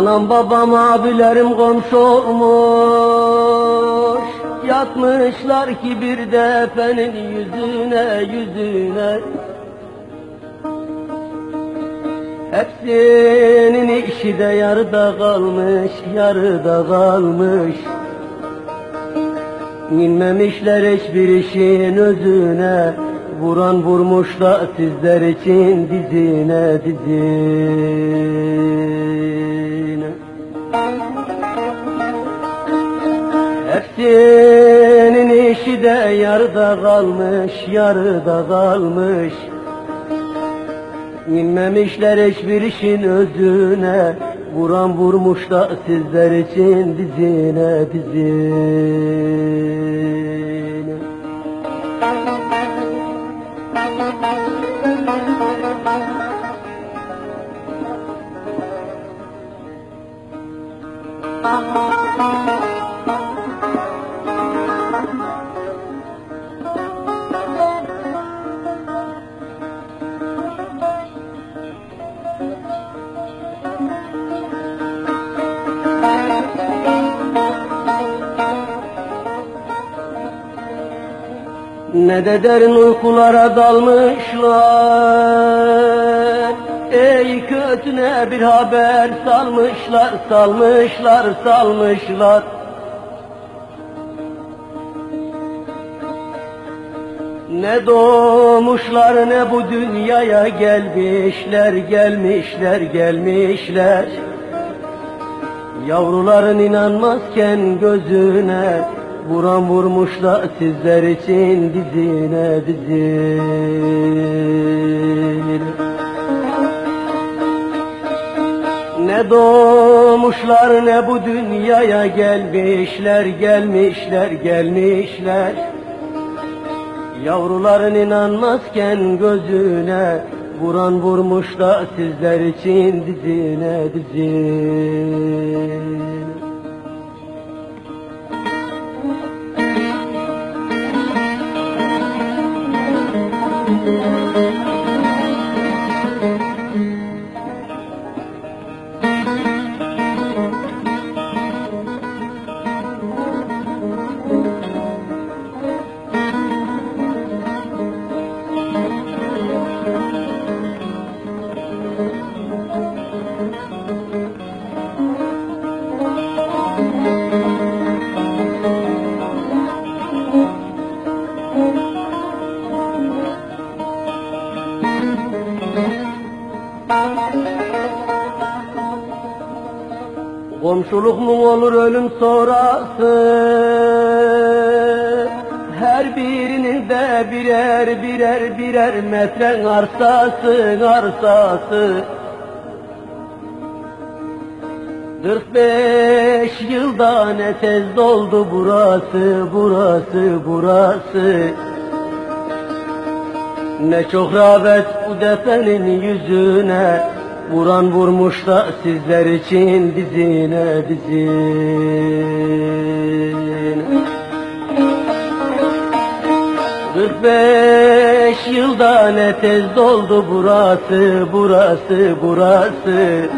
Anam babam abilerim komşu olmuş Yatmışlar ki bir defenin yüzüne yüzüne. Hepsinin işi de yarıda kalmış yarıda kalmış. İnmemişler hiçbir işin özüne. Vuran vurmuş da sizler için dizine dizine Hepsinin işi de yarıda kalmış yarıda kalmış. İnmemişler hiçbir işin özüne Vuran vurmuş da sizler için dizine dizine Ne de derin uykulara dalmışlar Ey kötüne bir haber salmışlar Salmışlar salmışlar. Ne doğmuşlar ne bu dünyaya gelmişler Gelmişler gelmişler. Yavruların inanmazken gözüne Vuran vurmuş da sizler için dizine dizine Ne doğmuşlar ne bu dünyaya gelmişler Gelmişler gelmişler. Yavruların inanmazken gözüne Vuran vurmuş da sizler için dizine dizine Komşuluk mu olur ölüm sonrası? Her birinin de birer birer birer metre arsası arsası 45 yılda ne tez doldu burası burası burası. Ne çok rağbet defenin yüzüne Vuran vurmuş da sizler için dizine dizine 45 yılda ne tez doldu burası burası burası.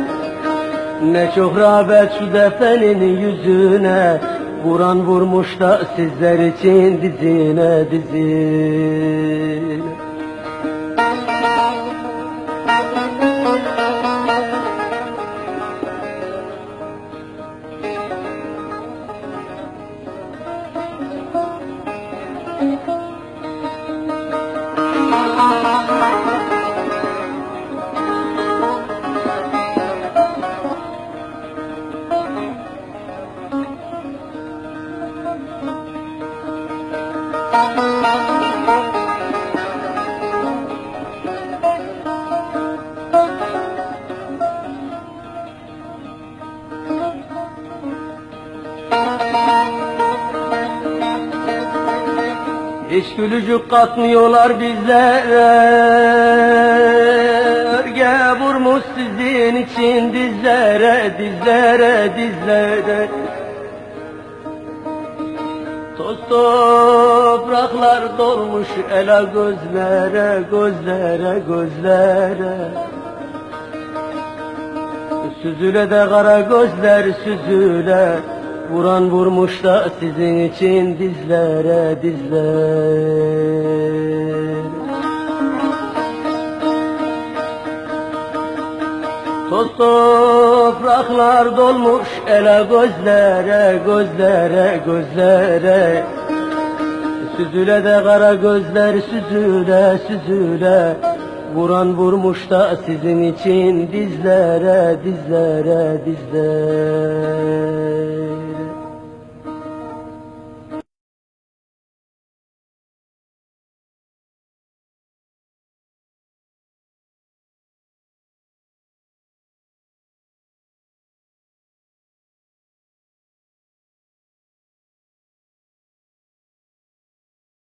Ne çok rağbet şu defenin yüzüne Vuran vurmuş da sizler için dizine dizine Hiç gülücük katmıyorlar bizlere. Örge vurmuş sizin için dizlere Dizlere dizlere. Toz topraklar dolmuş ela gözlere Gözlere gözlere. Süzüle de kara gözler süzüle Vuran vurmuş da sizin için dizlere dizlere Toz topraklar dolmuş ele gözlere gözlere gözlere. Süzüle de kara gözler süzüle süzüle. Vuran vurmuş da sizin için dizlere dizlere dizlere